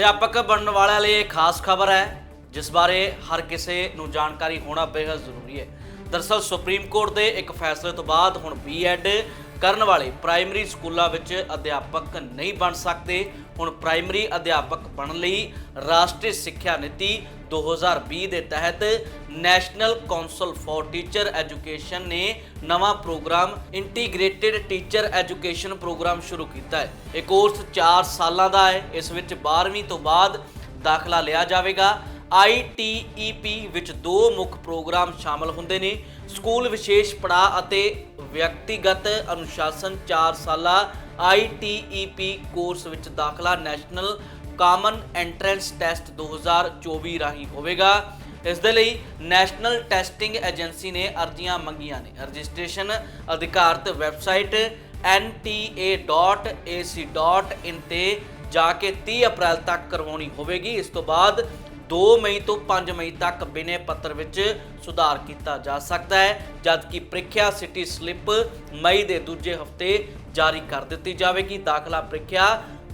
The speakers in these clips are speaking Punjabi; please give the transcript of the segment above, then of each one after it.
ਅਧਿਆਪਕ ਬਣਨ ਵਾਲਿਆਂ ਲਈ ਇਹ ਖਾਸ ਖਬਰ ਹੈ, ਜਿਸ ਬਾਰੇ ਹਰ ਕਿਸੇ ਨੂੰ ਜਾਣਕਾਰੀ ਹੋਣਾ ਬੇहद ਜ਼ਰੂਰੀ ਹੈ। ਦਰਅਸਲ ਸੁਪਰੀਮ ਕੋਰਟ ਦੇ ਇੱਕ ਫੈਸਲੇ ਤੋਂ ਬਾਅਦ ਹੁਣ ਬੀਐਡ ਕਰਨ ਵਾਲੇ ਪ੍ਰਾਇਮਰੀ ਸਕੂਲਾਂ ਵਿੱਚ ਅਧਿਆਪਕ ਨਹੀਂ ਬਣ ਸਕਦੇ। ਹੁਣ ਪ੍ਰਾਇਮਰੀ ਅਧਿਆਪਕ ਬਣਨ ਲਈ ਰਾਸ਼ਟਰੀ ਸਿੱਖਿਆ ਨੀਤੀ 2020 ਦੇ ਤਹਿਤ national council for teacher education ਨੇ ਨਵਾਂ programme, integrated teacher education programme ਸ਼ੁਰੂ ਕੀਤਾ ਹੈ। ਇਹ ਕੋਰਸ 4 ਸਾਲਾਂ ਦਾ ਹੈ। ਇਸ ਵਿੱਚ 12ਵੀਂ ਤੋਂ ਬਾਅਦ ਦਾਖਲਾ ਲਿਆ ਜਾਵੇਗਾ। ITEP ਵਿੱਚ ਦੋ ਮੁੱਖ ਪ੍ਰੋਗਰਾਮ ਸ਼ਾਮਲ ਹੁੰਦੇ ਨੇ। ਸਕੂਲ ਵਿਸ਼ੇਸ਼ ਪੜਾਅ ਅਤੇ ਵਿਅਕਤੀਗਤ ਅਨੁਸ਼ਾਸਨ 4 ਸਾਲਾ ITEP ਕੋਰਸ ਵਿੱਚ ਦਾਖਲਾ ਨੈਸ਼ਨਲ ਕਾਮਨ ਐਂਟਰੈਂਸ ਟੈਸਟ 2024 ਰਾਹੀਂ ਹੋਵੇਗਾ। ਇਸ ਦੇ ਲਈ ਨੈਸ਼ਨਲ ਟੈਸਟਿੰਗ ਏਜੰਸੀ ਨੇ ਅਰਜ਼ੀਆਂ ਮੰਗੀਆਂ ਨੇ। ਰਜਿਸਟ੍ਰੇਸ਼ਨ ਅਧਿਕਾਰਤ ਵੈਬਸਾਈਟ nta.ac.in ਤੇ ਜਾ ਕੇ 30 ਅਪ੍ਰੈਲ ਤੱਕ ਕਰਵਾਉਣੀ ਹੋਵੇਗੀ। ਇਸ ਤੋਂ ਬਾਅਦ 2 ਮਈ ਤੋਂ 5 ਮਈ ਤੱਕ ਬਿਨੇ ਪੱਤਰ ਵਿੱਚ ਸੁਧਾਰ ਕੀਤਾ ਜਾ ਸਕਦਾ ਹੈ, ਜਦਕਿ ਪ੍ਰੀਖਿਆ ਸਿਟੀ ਸਲਿੱਪ ਮਈ ਦੇ ਦੂਜੇ ਹਫ਼ਤੇ ਜਾਰੀ ਕਰ ਦਿੱਤੀ ਜਾਵੇਗੀ। ਦਾਖਲਾ ਪ੍ਰੀਖਿਆ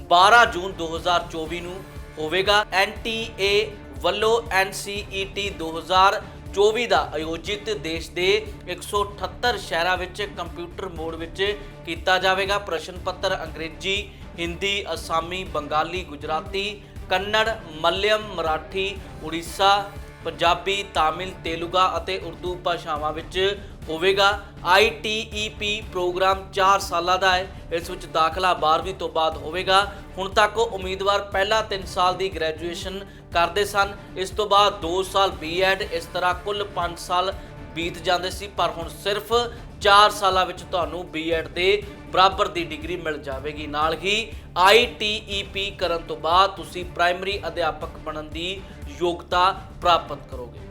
12 ਜੂਨ 2024 ਨੂੰ ਹੋਵੇਗਾ। NTA ਵੱਲੋਂ NCET 2024 ਦਾ ਆਯੋਜਿਤ ਦੇਸ਼ ਦੇ 178 ਸ਼ਹਿਰਾਂ ਵਿੱਚ ਕੰਪਿਊਟਰ ਮੋਡ ਵਿੱਚ ਕੀਤਾ ਜਾਵੇਗਾ। ਪ੍ਰਸ਼ਨ ਪੱਤਰ ਅੰਗਰੇਜ਼ੀ, ਹਿੰਦੀ, ਅਸਾਮੀ, ਬੰਗਾਲੀ, ਗੁਜਰਾਤੀ ਕੰਨੜ ਮਲਿਆਲਮ ਮਰਾਠੀ, ਉੜੀਸਾ, ਪੰਜਾਬੀ, ਤਾਮਿਲ, ਤੇਲੁਗਾ ਅਤੇ ਉਰਦੂ ਭਾਸ਼ਾਵਾਂ ਵਿੱਚ ਹੋਵੇਗਾ ITEP ਪ੍ਰੋਗਰਾਮ 4 ਸਾਲਾਂ ਦਾ ਹੈ। ਇਸ ਵਿੱਚ ਦਾਖਲਾ 12ਵੀਂ ਤੋਂ ਬਾਅਦ ਹੋਵੇਗਾ। ਹੁਣ ਤੱਕ ਉਹ ਉਮੀਦਵਾਰ ਪਹਿਲਾ 3 ਸਾਲ ਦੀ ਗ੍ਰੈਜੂਏਸ਼ਨ ਕਰਦੇ ਸਨ। ਇਸ ਤੋਂ ਬਾਅਦ 2 ਸਾਲ ਬੀਐਡ ਇਸ ਤਰ੍ਹਾਂ ਕੁੱਲ 5 ਸਾਲ ਬੀਤ ਜਾਂਦੇ ਸੀ, ਪਰ ਹੁਣ ਸਿਰਫ 4 ਸਾਲਾਂ ਵਿੱਚ ਤੁਹਾਨੂੰ ਬੀਐਡ ਦੇ ਬਰਾਬਰ ਦੀ ਡਿਗਰੀ ਮਿਲ ਜਾਵੇਗੀ। ਨਾਲ ਹੀ ITEP ਕਰਨ ਤੋਂ ਬਾਅਦ ਤੁਸੀਂ ਪ੍ਰਾਇਮਰੀ ਅਧਿਆਪਕ ਬਣਨ ਦੀ ਯੋਗਤਾ ਪ੍ਰਾਪਤ ਕਰੋਗੇ।